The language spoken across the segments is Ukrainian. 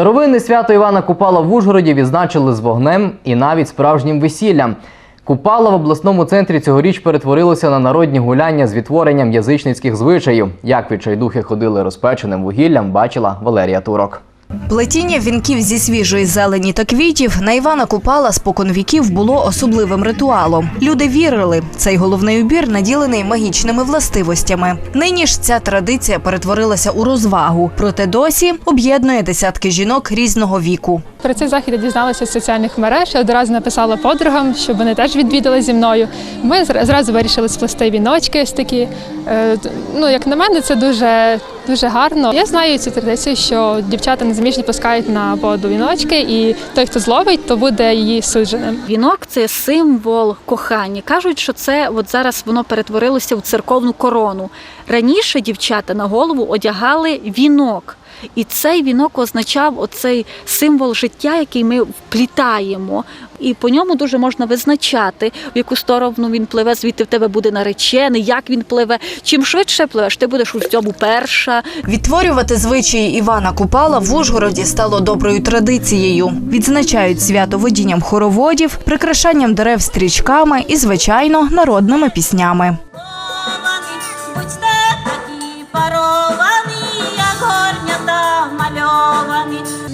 Старовинне свято Івана Купала в Ужгороді відзначили з вогнем і навіть справжнім весіллям. Купала в обласному центрі цьогоріч перетворилося на народні гуляння з відтворенням язичницьких звичаїв. Як відчайдухи ходили розпеченим вугіллям, бачила Валерія Турок. Плетіння вінків зі свіжої зелені та квітів на Івана Купала спокон віків було особливим ритуалом. Люди вірили, цей головний убір наділений магічними властивостями. Нині ж ця традиція перетворилася у розвагу, проте досі об'єднує десятки жінок різного віку. Про цей захід я дізналася з соціальних мереж. Я одразу написала подругам, щоб вони теж відвідали зі мною. Ми зразу вирішили сплести віночки ось такі. Е, Ну, як на мене, це дуже, дуже гарно. Я знаю цю традицію, що дівчата незаміжні пускають на воду віночки, і той, хто зловить, то буде її судженим. Вінок це символ кохання. Кажуть, що це от зараз воно перетворилося в церковну корону. Раніше дівчата на голову одягали вінок. І цей вінок означав оцей символ життя, який ми вплітаємо. І по ньому дуже можна визначати, в яку сторону він пливе, звідти в тебе буде наречений, як він пливе. Чим швидше пливеш, ти будеш у цьому перша. Відтворювати звичаї Івана Купала в Ужгороді стало доброю традицією. Відзначають свято водінням хороводів, прикрашанням дерев стрічками і, звичайно, народними піснями.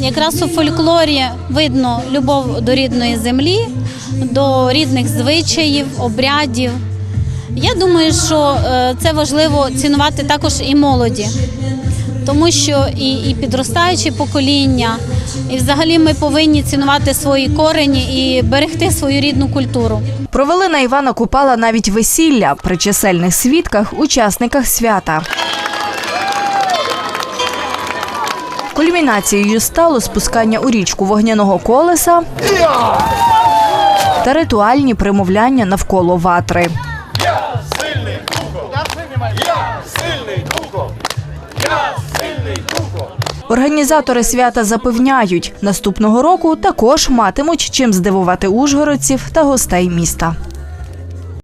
Якраз у фольклорі видно любов до рідної землі, до рідних звичаїв, обрядів. Я думаю, що е, це важливо цінувати також і молоді, тому що і, і підростаючі покоління, і взагалі ми повинні цінувати свої корені і берегти свою рідну культуру. Провели на Івана Купала навіть весілля при чисельних свідках, учасниках свята. Кульмінацією стало спускання у річку вогняного колеса та ритуальні примовляння навколо ватри. Організатори свята запевняють, наступного року також матимуть чим здивувати ужгородців та гостей міста.